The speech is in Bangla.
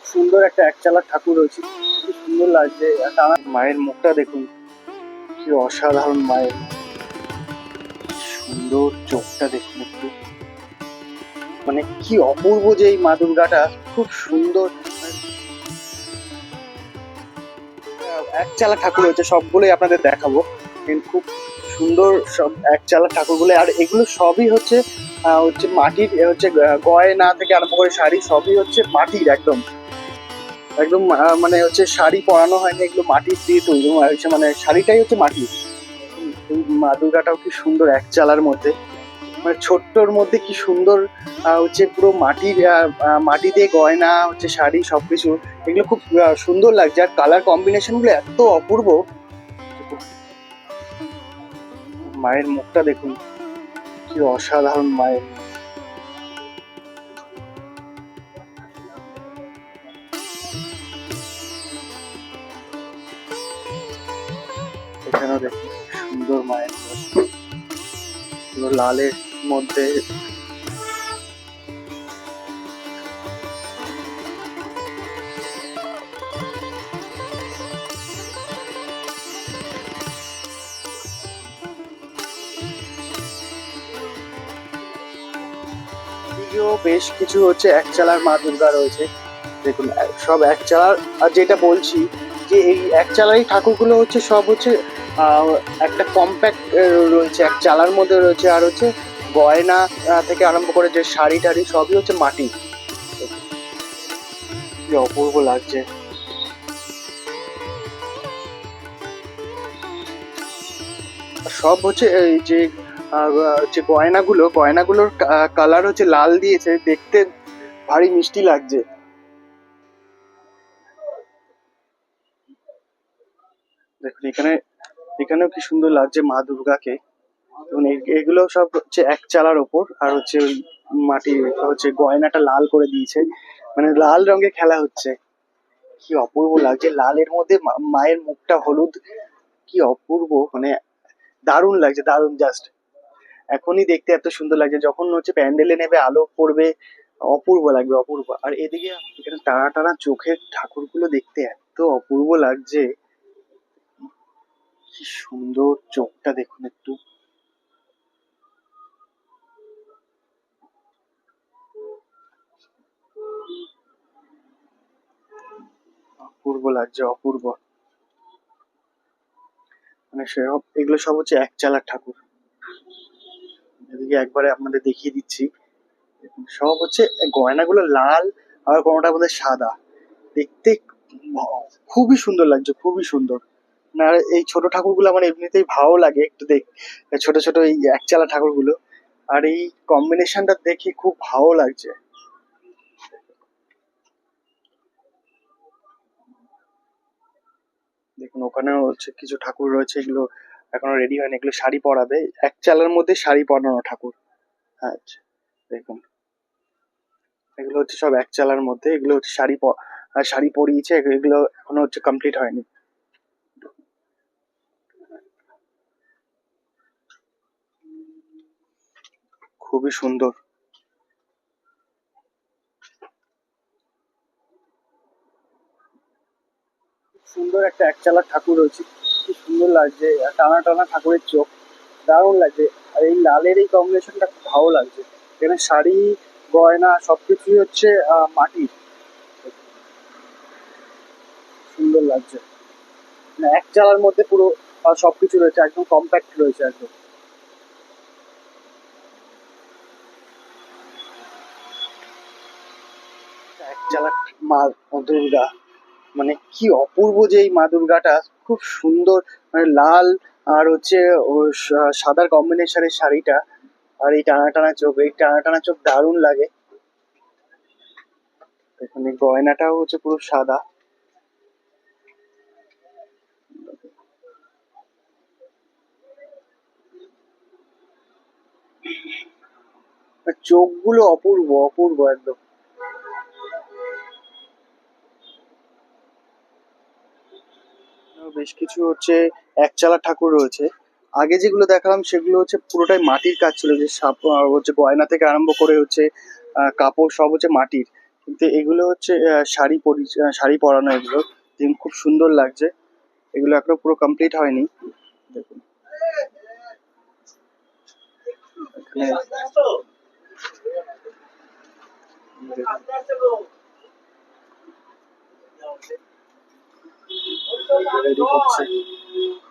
খুব সুন্দর একটা একচালা ঠাকুর রয়েছে। খুব সুন্দর লাগছে। মায়ের মুখটা দেখুন, কি অসাধারণ মায়ের। সুন্দর চোখটা দেখুন একটু। মানে কি অপূর্ব যে এই মা দুর্গাটা, খুব সুন্দর। একচালা ঠাকুর হয়েছে সবগুলোই আপনাদের দেখাবো। খুব সুন্দর সব এক একচালা ঠাকুরগুলো। আর এগুলো সবই হচ্ছে হচ্ছে মাটির হচ্ছে গয়না থেকে আরম্ভ করে শাড়ি, সবই হচ্ছে মাটির একদম। একদম মানে হচ্ছে শাড়ি পরানো হয়নি, এগুলো মাটির দিয়ে তৈরি হয়েছে মানে শাড়িটাই হচ্ছে মাটি। মা দুর্গাটাও কি সুন্দর এক চালার মধ্যে। মানে ছোট্টর মধ্যে কি সুন্দর হচ্ছে পুরো মাটির মাটি দিয়ে গয়না, হচ্ছে শাড়ি সবকিছু। এগুলো খুব সুন্দর লাগছে। আর কালার কম্বিনেশনগুলো এত অপূর্ব। মায়ের মুখটা দেখুন, কি অসাধারণ মায়ের এখানেও সুন্দর মায়ের। লালের মধ্যে বেশ কিছু হচ্ছে এক চালার মা দুর্গা রয়েছে দেখুন, সব এক চালার আর যেটা বলছি যে এই এক চালারই ঠাকুরগুলো হচ্ছে সব হচ্ছে একটা কম্প্যাক্ট রয়েছে, এক চালার মধ্যে রয়েছে, আর হচ্ছে গয়না থেকে আরম্ভ করে যে শাড়ি টাড়ি সবই হচ্ছে মাটি। অপূর্ব লাগছে। সব হচ্ছে এই যে যে গয়নাগুলো, গয়নাগুলোর কালার হচ্ছে লাল দিয়েছে, দেখতে ভারী মিষ্টি লাগছে। দেখুন, এখানে, এখানেও কি সুন্দর লাগছে মা দুর্গাকে। এগুলো সব হচ্ছে এক চালার ওপর, আর হচ্ছে ওই মাটি, হচ্ছে গয়নাটা লাল করে দিয়েছে। মানে লাল রঙে খেলা হচ্ছে। কি অপূর্ব লাগছে, লালের মধ্যে মায়ের মুখটা হলুদ। কি অপূর্ব মানে দারুণ লাগছে, দারুণ জাস্ট এখনই দেখতে এত সুন্দর লাগছে, যখন হচ্ছে প্যান্ডেলে নেবে, আলো পড়বে, অপূর্ব লাগবে, অপূর্ব। আর এদিকে এখানে টানা টানা চোখের ঠাকুরগুলো দেখতে এত অপূর্ব লাগছে। কি সুন্দর চোখটা দেখুন একটু। অপূর্ব লাগছে, অপূর্ব। মানে সব, এগুলো সব হচ্ছে এক চালার ঠাকুর। এদিকে একবারে আপনাদের দেখিয়ে দিচ্ছি। সব হচ্ছে গয়নাগুলো লাল আর কোনোটা বোধহয় সাদা। দেখতে খুবই সুন্দর লাগছে, খুবই সুন্দর। না, এই ছোট ঠাকুরগুলো আমার এমনিতেই ভালো লাগে একটু দেখ, ছোট ছোট এই একচালা ঠাকুরগুলো। আর এই কম্বিনেশনটা দেখে খুব ভালো লাগছে। দেখুন, ওখানেও হচ্ছে কিছু ঠাকুর রয়েছে, এগুলো এখনও রেডি হয়নি, এগুলো শাড়ি পরাবে। এক চালার মধ্যে শাড়ি পরানো ঠাকুর। আচ্ছা দেখুন। এগুলো হচ্ছে সব এক চালার মধ্যে, এগুলো হচ্ছে শাড়ি শাড়ি পরিয়েছে, এগুলো এখনও হচ্ছে কমপ্লিট হয়নি। খুবই সুন্দর। সুন্দর একটা একচালা ঠাকুর রয়েছে। কি সুন্দর লাগছে। টানা টানা ঠাকুরের চোখ। দারুণ লাগছে। আর এই লালের এই কম্বিনেশনটা খুব ভালো লাগছে। এখানে শাড়ি, গয়না সবকিছুই হচ্ছে মাটির। সুন্দর লাগছে। মানে এক চালার মধ্যে পুরো সবকিছু রয়েছে। একদম কম্প্যাক্ট রয়েছে একদম। এক চালা মা দুর্গা। মানে কি অপূর্ব যে এই মা দুর্গাটা, খুব সুন্দর মানে লাল আর হচ্ছে সাদার কম্বিনেশনের শাড়িটা। আর এই টানা টানা চোখ, এই টানা টানা চোখ দারুণ লাগে। এখানে গয়নাটাও হচ্ছে পুরো সাদা। চোখগুলো অপূর্ব অপূর্ব একদম। বেশ কিছু হচ্ছে একচালা ঠাকুর রয়েছে। আগে যেগুলো দেখালাম সেগুলো হচ্ছে পুরোটাই মাটির কাজ ছিল, যে সাপ হচ্ছে গয়না থেকে আরম্ভ করে হচ্ছে কাপড় সব হচ্ছে মাটির। কিন্তু এগুলো হচ্ছে শাড়ি পরি শাড়ি পরানো এগুলো। দিন খুব সুন্দর লাগছে। এগুলো এখনও পুরো কমপ্লিট হয়নি। দেখুন। I'm Ready for action.